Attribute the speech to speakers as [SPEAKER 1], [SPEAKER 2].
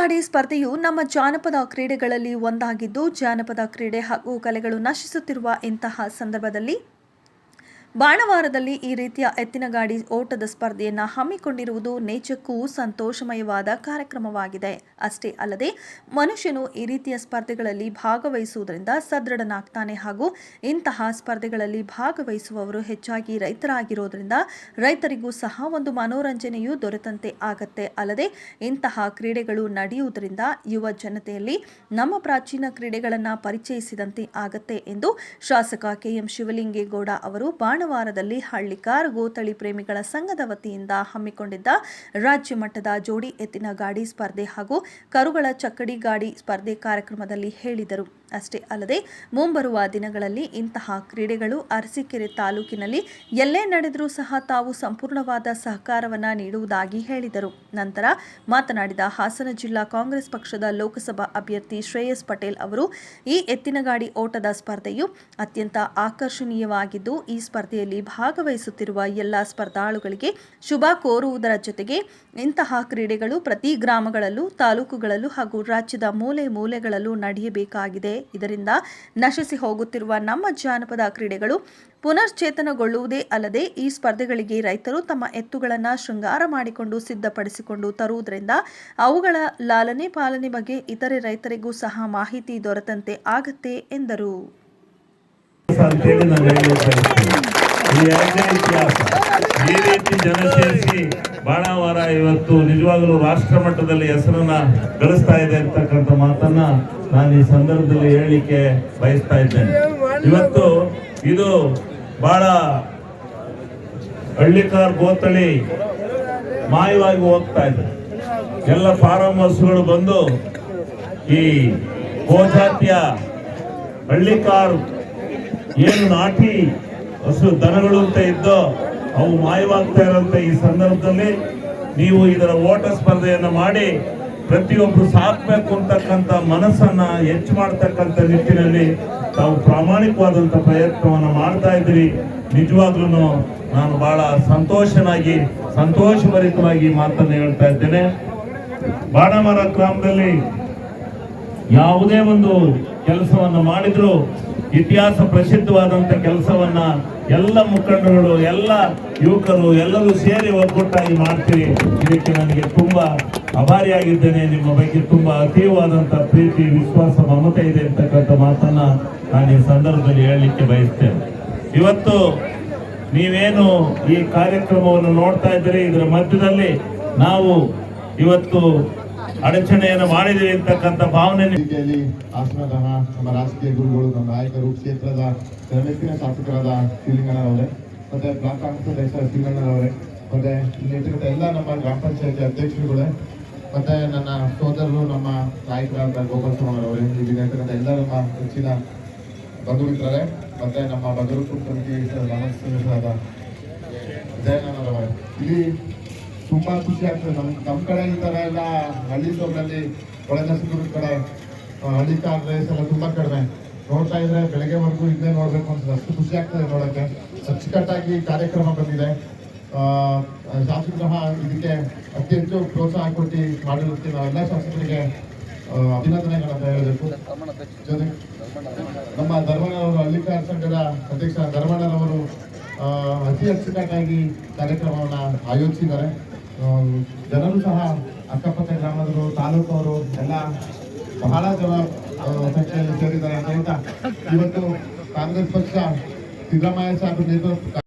[SPEAKER 1] ಗಾಡಿ ಸ್ಪರ್ಧೆಯು ನಮ್ಮ ಜಾನಪದ ಕ್ರೀಡೆಗಳಲ್ಲಿ ಒಂದಾಗಿದ್ದು ಜಾನಪದ ಕ್ರೀಡೆ ಹಾಗೂ ಕಲೆಗಳು ನಶಿಸುತ್ತಿರುವ ಇಂತಹ ಸಂದರ್ಭದಲ್ಲಿ ಬಾಣವಾರದಲ್ಲಿ ಈ ರೀತಿಯ ಎತ್ತಿನ ಗಾಡಿ ಓಟದ ಸ್ಪರ್ಧೆಯನ್ನು ಹಮ್ಮಿಕೊಂಡಿರುವುದು ನೇಚಕ್ಕೂ ಸಂತೋಷಮಯವಾದ ಕಾರ್ಯಕ್ರಮವಾಗಿದೆ. ಅಷ್ಟೇ ಅಲ್ಲದೆ, ಮನುಷ್ಯನು ಈ ರೀತಿಯ ಸ್ಪರ್ಧೆಗಳಲ್ಲಿ ಭಾಗವಹಿಸುವುದರಿಂದ ಸದೃಢನಾಗ್ತಾನೆ ಹಾಗೂ ಇಂತಹ ಸ್ಪರ್ಧೆಗಳಲ್ಲಿ ಭಾಗವಹಿಸುವವರು ಹೆಚ್ಚಾಗಿ ರೈತರಾಗಿರೋದ್ರಿಂದ ರೈತರಿಗೂ ಸಹ ಒಂದು ಮನೋರಂಜನೆಯೂ ದೊರೆತಂತೆ ಆಗತ್ತೆ. ಅಲ್ಲದೆ, ಇಂತಹ ಕ್ರೀಡೆಗಳು ನಡೆಯುವುದರಿಂದ ಯುವ ಜನತೆಯಲ್ಲಿ ನಮ್ಮ ಪ್ರಾಚೀನ ಕ್ರೀಡೆಗಳನ್ನು ಪರಿಚಯಿಸಿದಂತೆ ಆಗತ್ತೆ ಎಂದು ಶಾಸಕ ಕೆಎಂ ಶಿವಲಿಂಗೇಗೌಡ ಅವರು ಬಾಣವಾರದಲ್ಲಿ ಹಳ್ಳಿಕಾರ್ ಗೋತಳಿ ಪ್ರೇಮಿಗಳ ಸಂಘದ ವತಿಯಿಂದ ಹಮ್ಮಿಕೊಂಡಿದ್ದ ರಾಜ್ಯ ಮಟ್ಟದ ಜೋಡಿ ಎತ್ತಿನ ಗಾಡಿ ಸ್ಪರ್ಧೆ ಹಾಗೂ ಕರುಗಳ ಚಕ್ಕಡಿ ಗಾಡಿ ಸ್ಪರ್ಧೆ ಕಾರ್ಯಕ್ರಮದಲ್ಲಿ ಹೇಳಿದರು. ಅಷ್ಟೇ ಅಲ್ಲದೆ ಮುಂಬರುವ ದಿನಗಳಲ್ಲಿ ಇಂತಹ ಕ್ರೀಡೆಗಳು ಅರಸೀಕೆರೆ ತಾಲೂಕಿನಲ್ಲಿ ಎಲ್ಲೇ ನಡೆದರೂ ಸಹ ತಾವು ಸಂಪೂರ್ಣವಾದ ಸಹಕಾರವನ್ನು ನೀಡುವುದಾಗಿ ಹೇಳಿದರು. ನಂತರ ಮಾತನಾಡಿದ ಹಾಸನ ಜಿಲ್ಲಾ ಕಾಂಗ್ರೆಸ್ ಪಕ್ಷದ ಲೋಕಸಭಾ ಅಭ್ಯರ್ಥಿ ಶ್ರೇಯಸ್ ಪಟೇಲ್ ಅವರು, ಈ ಎತ್ತಿನಗಾಡಿ ಓಟದ ಸ್ಪರ್ಧೆಯು ಅತ್ಯಂತ ಆಕರ್ಷಣೀಯವಾಗಿದ್ದು, ಈ ಸ್ಪರ್ಧೆಯಲ್ಲಿ ಭಾಗವಹಿಸುತ್ತಿರುವ ಎಲ್ಲ ಸ್ಪರ್ಧಾಳುಗಳಿಗೆ ಶುಭ ಕೋರುವುದರ ಜೊತೆಗೆ ಇಂತಹ ಕ್ರೀಡೆಗಳು ಪ್ರತಿ ಗ್ರಾಮಗಳಲ್ಲೂ, ತಾಲೂಕುಗಳಲ್ಲೂ ಹಾಗೂ ರಾಜ್ಯದ ಮೂಲೆ ಮೂಲೆಗಳಲ್ಲೂ ನಡೆಯಬೇಕಾಗಿದೆ. ಇದರಿಂದ ನಶಿಸಿ ಹೋಗುತ್ತಿರುವ ನಮ್ಮ ಜಾನಪದ ಕ್ರೀಡೆಗಳು ಪುನಶ್ಚೇತನಗೊಳ್ಳುವುದೇ ಅಲ್ಲದೆ ಈ ಸ್ಪರ್ಧೆಗಳಿಗೆ ರೈತರು ತಮ್ಮ ಎತ್ತುಗಳನ್ನು ಶೃಂಗಾರ ಮಾಡಿಕೊಂಡು ಸಿದ್ಧಪಡಿಸಿಕೊಂಡು ತರುವುದರಿಂದ ಅವುಗಳ ಲಾಲನೆ ಪಾಲನೆ ಬಗ್ಗೆ ಇತರೆ ರೈತರಿಗೂ ಸಹ ಮಾಹಿತಿ ದೊರೆತಂತೆ ಆಗತ್ತೆ ಎಂದರು.
[SPEAKER 2] ಈ ಇತಿಹಾಸ, ಈ ರೀತಿ ಜನ ಸೇರಿಸಿ ಬಾಣಾವಾರ ಇವತ್ತು ನಿಜವಾಗಲೂ ರಾಷ್ಟ್ರ ಮಟ್ಟದಲ್ಲಿ ಹೆಸರನ್ನ ಗಳಿಸ್ತಾ ಇದೆ ಅಂತಕ್ಕಂಥ ಮಾತನ್ನ ನಾನು ಈ ಸಂದರ್ಭದಲ್ಲಿ ಹೇಳಲಿಕ್ಕೆ ಬಯಸ್ತಾ ಇದ್ದೇನೆ. ಇವತ್ತು ಇದು ಬಹಳ ಹಳ್ಳಿಕಾರ್ ಗೋತಳಿ ಮಾಯವಾಗಿ ಹೋಗ್ತಾ ಇದೆ. ಎಲ್ಲ ಫಾರಂ ಹಸುಗಳು ಬಂದು ಈ ಗೋಜಾತಿಯ ಹಳ್ಳಿಕಾರ್ ಏನು ನಾಟಿ ಹಸು ದನಗಳು ಅಂತ ಇದ್ದೋ, ಅವು ಮಾಯವಾಗ್ತಾ ಇರೋಂಥ ಈ ಸಂದರ್ಭದಲ್ಲಿ ನೀವು ಇದರ ಓಟ ಸ್ಪರ್ಧೆಯನ್ನ ಮಾಡಿ ಪ್ರತಿಯೊಬ್ಬರು ಸಾಕ್ಬೇಕು ಅಂತಕ್ಕಂಥ ಮನಸ್ಸನ್ನ ಹೆಚ್ಚು ಮಾಡ್ತಕ್ಕಂಥ ನಿಟ್ಟಿನಲ್ಲಿ ತಾವು ಪ್ರಾಮಾಣಿಕವಾದಂಥ ಪ್ರಯತ್ನವನ್ನ ಮಾಡ್ತಾ ಇದ್ರಿ ನಿಜವಾಗ್ಲೂ ನಾನು ಬಹಳ ಸಂತೋಷನಾಗಿ, ಸಂತೋಷಭರಿತವಾಗಿ ಮಾತನ್ನು ಹೇಳ್ತಾ ಇದ್ದೇನೆ. ಬಾಣಮರ ಗ್ರಾಮದಲ್ಲಿ ಯಾವುದೇ ಒಂದು ಕೆಲಸವನ್ನು ಮಾಡಿದ್ರು, ಇತಿಹಾಸ ಪ್ರಸಿದ್ಧವಾದಂತ ಕೆಲಸವನ್ನ ಎಲ್ಲ ಮುಖಂಡರುಗಳು, ಎಲ್ಲ ಯುವಕರು, ಎಲ್ಲರೂ ಸೇರಿ ಒಗ್ಗಟ್ಟಾಗಿ ಮಾಡ್ತೀರಿ. ಇದಕ್ಕೆ ನನಗೆ ತುಂಬಾ ಅಭಾರಿಯಾಗಿದ್ದೇನೆ ನಿಮ್ಮ ಬಗ್ಗೆ ತುಂಬಾ ಅತೀವವಾದಂತ ಪ್ರೀತಿ, ವಿಶ್ವಾಸ, ಮಮತೆ ಇದೆ ಅಂತಕ್ಕಂಥ ಮಾತನ್ನ ನಾನು ಈ ಸಂದರ್ಭದಲ್ಲಿ ಹೇಳಲಿಕ್ಕೆ ಬಯಸ್ತೇನೆ. ಇವತ್ತು ನೀವೇನು ಈ ಕಾರ್ಯಕ್ರಮವನ್ನು ನೋಡ್ತಾ ಇದ್ದೀರಿ? ಇದರ ಮಧ್ಯದಲ್ಲಿ ನಾವು ಇವತ್ತು ಅಡಚಣೆಯನ್ನು ಮಾಡಿದ್ದೀವಿ ಅಂತಕ್ಕಂಥ ಭಾವನೆ
[SPEAKER 3] ವೇದಿಕೆಯಲ್ಲಿ ನಮ್ಮ ರಾಜಕೀಯ ಗುರುಗಳು, ನಮ್ಮ ನಾಯಕರು, ಕ್ಷೇತ್ರದ ನೆಚ್ಚಿನ ಶಾಸಕರಾದ ಶ್ರೀಲಿಂಗಣ್ಣನವರೇ ಮತ್ತೆ ಬ್ಲಾಕ್ ಕಾಂಗ್ರೆಸ್ ಅಧ್ಯಕ್ಷ ಶ್ರೀಲಿಂಗಣ್ಣನವರೇ ಮತ್ತೆ ನೇತೃತ್ವದ ಎಲ್ಲ ನಮ್ಮ ಗ್ರಾಮ ಪಂಚಾಯತಿ ಅಧ್ಯಕ್ಷರುಗಳೇ, ಮತ್ತೆ ನನ್ನ ಸೋದರರು, ನಮ್ಮ ನಾಯಕರಾದ ಗೋಪಾಲ್ ಅವರೇ ಇಲ್ಲಿ ನೇತೃತ್ವದ ಎಲ್ಲ ನಮ್ಮ ಹೆಚ್ಚಿನ ಬಂಧು ಮಿತ್ರರೇ ಮತ್ತೆ ನಮ್ಮ ಬಗರು ಸಮಿತಿ ನಮಸ್ಕಾರದ ಜಯಣ್ಣನವರೇ. ಇಲ್ಲಿ ತುಂಬಾ ಖುಷಿ ಆಗ್ತದೆ ನಮ್ ನಮ್ ಕಡೆ ಈ ತರ ಎಲ್ಲ ಹಳ್ಳಿ ಸೊಗಡಲ್ಲಿ ಒಳನರಸೀಪುರದ ಕಡೆ ಹಳ್ಳಿ ಕಾರ್ ರೇಸ್ ಎಲ್ಲ ತುಂಬಾ ಕಡಿಮೆ. ನೋಡ್ತಾ ಇದ್ರೆ ಬೆಳಗ್ಗೆವರೆಗೂ ಇಲ್ಲೇ ನೋಡ್ಬೇಕು ಅಂತ ಅಷ್ಟು ಖುಷಿ ಆಗ್ತದೆ ನೋಡಕ್ಕೆ. ಅಚ್ಚುಕಟ್ಟಾಗಿ ಕಾರ್ಯಕ್ರಮ ಬಂದಿದೆ. ಶಾಸಕರು ಇದಕ್ಕೆ ಅತಿ ಹೆಚ್ಚು ಪ್ರೋತ್ಸಾಹ ಕೊಟ್ಟು ಮಾಡಿರುತ್ತೆ ನಾವೆಲ್ಲ ಶಾಸಕರಿಗೆ ಅಭಿನಂದನೆಗಳನ್ನ ಹೇಳಬೇಕು. ನಮ್ಮ ನಮ್ಮ ಹಳ್ಳಿ ಕಾರ್ ಸಂಘದ ಅಧ್ಯಕ್ಷ ಧರ್ಮಣ್ಣರವರು ಆ, ಅತಿ ಅಚ್ಚುಕಟ್ಟಾಗಿ ಕಾರ್ಯಕ್ರಮವನ್ನು ಆಯೋಜಿಸಿದ್ದಾರೆ. ಜನರು ಸಹ ಅಕ್ಕಪಕ್ಕ ಗ್ರಾಮದವರು, ತಾಲೂಕವರು ಎಲ್ಲ ಬಹಳ ಜನ ಸಂಖ್ಯೆಯಲ್ಲಿ ಸೇರಿದ್ದಾರೆ ಅಂತ ಇವತ್ತು ಕಾಂಗ್ರೆಸ್ ಪಕ್ಷ ಸಿದ್ದರಾಮಯ್ಯ ಸಾಹೇಬ್ ನೇತೃತ್ವ